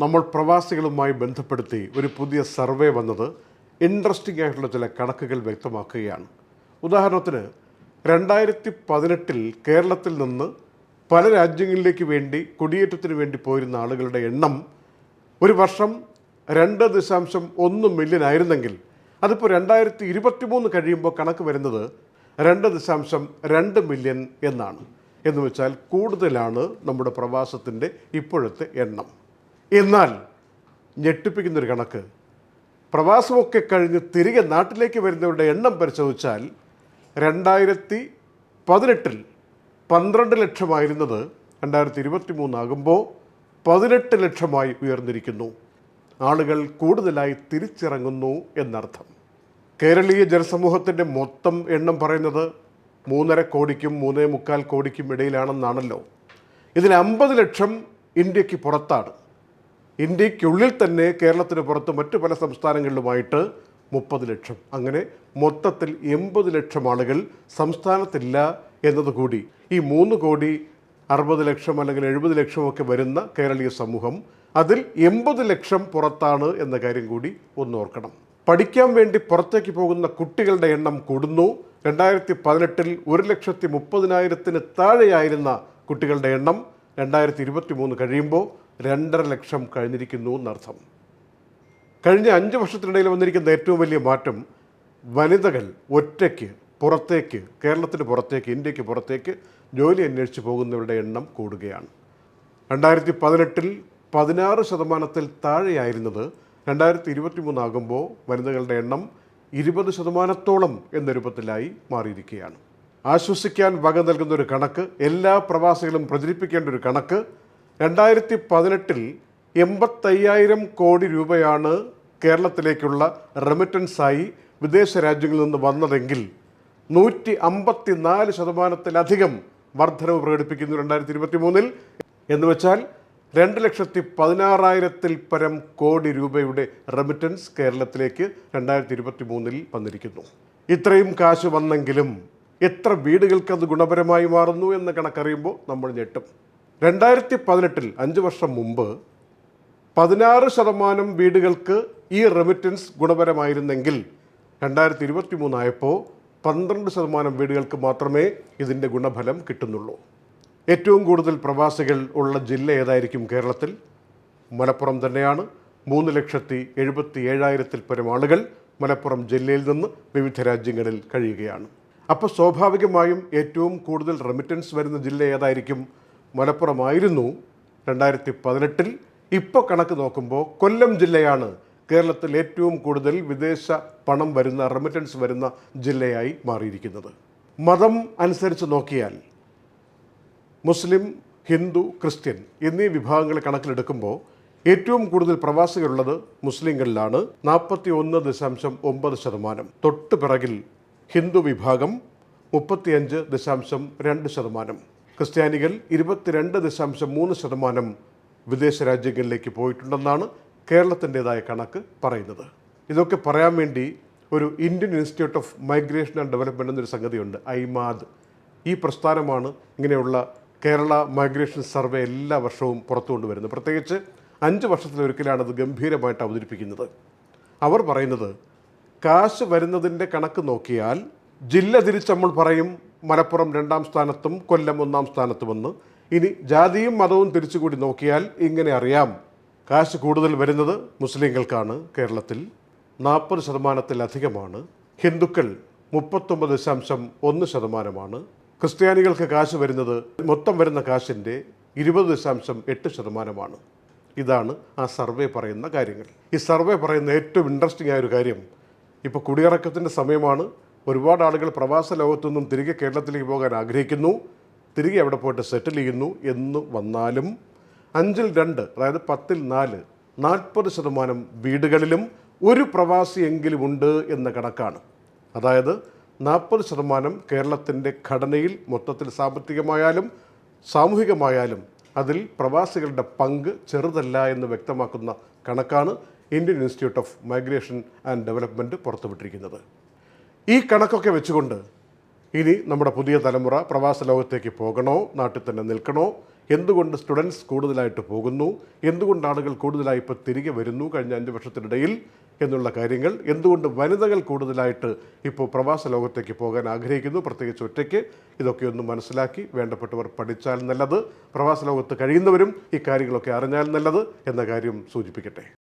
നമ്മൾ പ്രവാസികളുമായി ബന്ധപ്പെടുത്തി ഒരു പുതിയ സർവേ വന്നത് ഇൻട്രസ്റ്റിംഗ് ആയിട്ടുള്ള ചില കണക്കുകൾ വ്യക്തമാക്കുകയാണ്. ഉദാഹരണത്തിന് രണ്ടായിരത്തി പതിനെട്ടിൽ കേരളത്തിൽ നിന്ന് പല രാജ്യങ്ങളിലേക്ക് വേണ്ടി കുടിയേറ്റത്തിന് വേണ്ടി പോയിരുന്ന ആളുകളുടെ എണ്ണം ഒരു വർഷം രണ്ട് ദശാംശം ഒന്ന് മില്യൺ ആയിരുന്നെങ്കിൽ അതിപ്പോൾ രണ്ടായിരത്തി ഇരുപത്തി മൂന്ന് കഴിയുമ്പോൾ കണക്ക് വരുന്നത് രണ്ട് ദശാംശം രണ്ട് മില്യൺ എന്നാണ്. എന്ന് വെച്ചാൽ കൂടുതലാണ് നമ്മുടെ പ്രവാസത്തിന്റെ ഇപ്പോഴത്തെ എണ്ണം. എന്നാൽ ഞെട്ടിപ്പിക്കുന്നൊരു കണക്ക്. പ്രവാസമൊക്കെ കഴിഞ്ഞ് തിരികെ നാട്ടിലേക്ക് വരുന്നവരുടെ എണ്ണം പരിശോധിച്ചാൽ രണ്ടായിരത്തി പതിനെട്ടിൽ പന്ത്രണ്ട് ലക്ഷമായിരുന്നത് രണ്ടായിരത്തി ഇരുപത്തി മൂന്നാകുമ്പോൾ പതിനെട്ട് ലക്ഷമായി ഉയർന്നിരിക്കുന്നു. ആളുകൾ കൂടുതലായി തിരിച്ചിറങ്ങുന്നു എന്നർത്ഥം. കേരളീയ ജനസമൂഹത്തിന്റെ മൊത്തം എണ്ണം പറയുന്നത് മൂന്നര കോടിക്കും മൂന്നേ മുക്കാൽ കോടിക്കും ഇടയിലാണെന്നാണല്ലോ. ഇതിൽ അമ്പത് ലക്ഷം ഇന്ത്യയ്ക്ക് പുറത്താണ്. ഇന്ത്യക്കുള്ളിൽ തന്നെ കേരളത്തിന് പുറത്ത് മറ്റു പല സംസ്ഥാനങ്ങളിലുമായിട്ട് മുപ്പത് ലക്ഷം. അങ്ങനെ മൊത്തത്തിൽ എൺപത് ലക്ഷം ആളുകൾ സംസ്ഥാനത്തില്ല എന്നതുകൂടി. ഈ മൂന്ന് കോടി അറുപത് ലക്ഷം അല്ലെങ്കിൽ എഴുപത് ലക്ഷമൊക്കെ വരുന്ന കേരളീയ സമൂഹം അതിൽ എൺപത് ലക്ഷം പുറത്താണ് എന്ന കാര്യം കൂടി ഓർക്കണം. പഠിക്കാൻ വേണ്ടി പുറത്തേക്ക് പോകുന്ന കുട്ടികളുടെ എണ്ണം കൂടുന്നു. രണ്ടായിരത്തി പതിനെട്ടിൽ ഒരു ലക്ഷത്തി മുപ്പതിനായിരത്തിന് താഴെയായിരുന്ന കുട്ടികളുടെ എണ്ണം രണ്ടായിരത്തി ഇരുപത്തി മൂന്ന് കഴിയുമ്പോൾ രണ്ടര ലക്ഷം കഴിഞ്ഞിരിക്കുന്നു എന്നർത്ഥം. കഴിഞ്ഞ അഞ്ച് വർഷത്തിനിടയിൽ വന്നിരിക്കുന്ന ഏറ്റവും വലിയ മാറ്റം വനിതകൾ ഒറ്റയ്ക്ക് പുറത്തേക്ക് കേരളത്തിന് പുറത്തേക്ക് ഇന്ത്യയ്ക്ക് പുറത്തേക്ക് ജോലി അന്വേഷിച്ച് പോകുന്നവരുടെ എണ്ണം കൂടുകയാണ്. രണ്ടായിരത്തി പതിനെട്ടിൽ പതിനാറ് ശതമാനത്തിൽ താഴെയായിരുന്നത് രണ്ടായിരത്തി ഇരുപത്തി മൂന്നാകുമ്പോൾ വനിതകളുടെ എണ്ണം ഇരുപത് ശതമാനത്തോളം എന്ന രൂപത്തിലായി മാറിയിരിക്കുകയാണ്. ആശ്വസിക്കാൻ വക നൽകുന്ന ഒരു കണക്ക് എല്ലാ പ്രവാസികളും പ്രചരിപ്പിക്കേണ്ട ഒരു കണക്ക് രണ്ടായിരത്തി പതിനെട്ടിൽ എൺപത്തയ്യായിരം കോടി രൂപയാണ് കേരളത്തിലേക്കുള്ള റെമിറ്റൻസായി വിദേശ രാജ്യങ്ങളിൽ നിന്ന് വന്നതെങ്കിൽ നൂറ്റി അമ്പത്തി നാല് ശതമാനത്തിലധികം വർധനവ് പ്രകടിപ്പിക്കുന്നു രണ്ടായിരത്തി ഇരുപത്തി മൂന്നിൽ എന്ന് വെച്ചാൽ രണ്ട് ലക്ഷത്തി പതിനാറായിരത്തിൽ പരം കോടി രൂപയുടെ റെമിറ്റൻസ് കേരളത്തിലേക്ക് രണ്ടായിരത്തി ഇരുപത്തി മൂന്നിൽ വന്നിരിക്കുന്നു. ഇത്രയും കാശ് വന്നെങ്കിലും എത്ര വീടുകൾക്ക് അത് ഗുണപരമായി മാറുന്നു എന്ന് കണക്കറിയുമ്പോൾ നമ്മൾ ഞെട്ടും. രണ്ടായിരത്തി പതിനെട്ടിൽ അഞ്ച് വർഷം മുമ്പ് പതിനാറ് ശതമാനം വീടുകൾക്ക് ഈ റെമിറ്റൻസ് ഗുണപരമായിരുന്നെങ്കിൽ രണ്ടായിരത്തി ഇരുപത്തി മൂന്നായപ്പോൾ പന്ത്രണ്ട് ശതമാനം വീടുകൾക്ക് മാത്രമേ ഇതിന്റെ ഗുണഫലം കിട്ടുന്നുള്ളൂ. ഏറ്റവും കൂടുതൽ പ്രവാസികൾ ഉള്ള ജില്ല ഏതായിരിക്കും കേരളത്തിൽ? മലപ്പുറം തന്നെയാണ്. മൂന്ന് ലക്ഷത്തി എഴുപത്തി ഏഴായിരത്തിൽ പരം ആളുകൾ മലപ്പുറം ജില്ലയിൽ നിന്ന് വിവിധ രാജ്യങ്ങളിൽ കഴിയുകയാണ്. അപ്പോൾ സ്വാഭാവികമായും ഏറ്റവും കൂടുതൽ റെമിറ്റൻസ് വരുന്ന ജില്ല ഏതായിരിക്കും? മലപ്പുറമായിരുന്നു രണ്ടായിരത്തി പതിനെട്ടിൽ ഇപ്പോൾ കണക്ക് നോക്കുമ്പോൾ കൊല്ലം ജില്ലയാണ് കേരളത്തിൽ ഏറ്റവും കൂടുതൽ വിദേശ പണം വരുന്ന റെമിറ്റൻസ് വരുന്ന ജില്ലയായി മാറിയിരിക്കുന്നത്. മതം അനുസരിച്ച് നോക്കിയാൽ മുസ്ലിം ഹിന്ദു ക്രിസ്ത്യൻ എന്നീ വിഭാഗങ്ങൾ കണക്കിലെടുക്കുമ്പോൾ ഏറ്റവും കൂടുതൽ പ്രവാസികളുള്ളത് മുസ്ലിങ്ങളിലാണ് നാൽപ്പത്തി ഒന്ന് ദശാംശം ഒമ്പത് ശതമാനം. തൊട്ടു പിറകിൽ ഹിന്ദു വിഭാഗം മുപ്പത്തിയഞ്ച് ദശാംശം രണ്ട് ശതമാനം. ക്രിസ്ത്യാനികൾ ഇരുപത്തിരണ്ട് ദശാംശം മൂന്ന് ശതമാനം വിദേശ രാജ്യങ്ങളിലേക്ക് പോയിട്ടുണ്ടെന്നാണ് കേരളത്തിന്റെതായ കണക്ക് പറയുന്നത്. ഇതൊക്കെ പറയാൻ വേണ്ടി ഒരു Indian institute of migration and development എന്നൊരു സംഗതിയുണ്ട്. ഐമാദ്. ഈ പ്രസ്ഥാനമാണ് ഇങ്ങനെയുള്ള കേരള മൈഗ്രേഷൻ സർവേ എല്ലാ വർഷവും പുറത്തു കൊണ്ടുവരുന്നത്. പ്രത്യേകിച്ച് അഞ്ച് വർഷത്തിലൊരിക്കലാണ് അത് ഗംഭീരമായിട്ട് അവതരിപ്പിക്കുന്നത്. അവർ പറയുന്നത് കാശ് വരുന്നതിന്റെ കണക്ക് നോക്കിയാൽ ജില്ല തിരിച്ച് നമ്മൾ പറയും മലപ്പുറം രണ്ടാം സ്ഥാനത്തും കൊല്ലം ഒന്നാം സ്ഥാനത്തുമെന്ന് ഇനി ജാതിയും മതവും തിരിച്ചുകൂടി നോക്കിയാൽ ഇങ്ങനെ അറിയാം. കാശ് കൂടുതൽ വരുന്നത് മുസ്ലിങ്ങൾക്കാണ്. കേരളത്തിൽ നാൽപ്പത് ശതമാനത്തിലധികമാണ്. ഹിന്ദുക്കൾ മുപ്പത്തൊമ്പത് ദശാംശം ഒന്ന് ശതമാനമാണ്. ക്രിസ്ത്യാനികൾക്ക് കാശ് വരുന്നത് മൊത്തം വരുന്ന കാശിന്റെ ഇരുപത് ദശാംശം എട്ട് ശതമാനമാണ്. ഇതാണ് ആ സർവേ പറയുന്ന കാര്യങ്ങൾ. ഈ സർവേ പറയുന്ന ഏറ്റവും ഇൻട്രസ്റ്റിംഗ് ആയ ഒരു കാര്യം. ഇപ്പോൾ കുടിയിറക്കത്തിന്റെ സമയമാണ്. ഒരുപാട് ആളുകൾ പ്രവാസ ലോകത്തു നിന്നും തിരികെ കേരളത്തിലേക്ക് പോകാൻ ആഗ്രഹിക്കുന്നു. തിരികെ അവിടെ പോയിട്ട് സെറ്റിൽ ചെയ്യുന്നു. എന്ന് വന്നാലും അഞ്ചിൽ രണ്ട് അതായത് പത്തിൽ നാല് നാൽപ്പത് ശതമാനം വീടുകളിലും ഒരു പ്രവാസി എങ്കിലും ഉണ്ട് എന്ന കണക്കാണ്. അതായത് നാൽപ്പത് ശതമാനം കേരളത്തിന്റെ ഘടനയിൽ മൊത്തത്തിൽ സാമ്പത്തികമായാലും സാമൂഹികമായാലും അതിൽ പ്രവാസികളുടെ പങ്ക് ചെറുതല്ല എന്ന് വ്യക്തമാക്കുന്ന കണക്കാണ് Indian institute of migration and development പുറത്തുവിട്ടിരിക്കുന്നത്. ഈ കണക്കൊക്കെ വെച്ചുകൊണ്ട് ഇനി നമ്മുടെ പുതിയ തലമുറ പ്രവാസ ലോകത്തേക്ക് പോകണോ? നാട്ടിൽ തന്നെ നിൽക്കണോ? എന്തുകൊണ്ട് സ്റ്റുഡൻസ് കൂടുതലായിട്ട് പോകുന്നു? എന്തുകൊണ്ട് ആളുകൾ കൂടുതലായി ഇപ്പോൾ തിരികെ വരുന്നു കഴിഞ്ഞ അഞ്ച് വർഷത്തിനിടയിൽ എന്നുള്ള കാര്യങ്ങൾ? എന്തുകൊണ്ട് വനിതകൾ കൂടുതലായിട്ട് ഇപ്പോൾ പ്രവാസ ലോകത്തേക്ക് പോകാൻ ആഗ്രഹിക്കുന്നു? പ്രത്യേകിച്ച് ഒറ്റയ്ക്ക്? ഇതൊക്കെ ഒന്ന് മനസ്സിലാക്കി വേണ്ടപ്പെട്ടവർ പഠിച്ചാൽ നല്ലത്. പ്രവാസ ലോകത്ത് കഴിയുന്നവരും ഇക്കാര്യങ്ങളൊക്കെ കാര്യങ്ങളൊക്കെ അറിഞ്ഞാൽ നല്ലത് എന്ന കാര്യം സൂചിപ്പിക്കട്ടെ.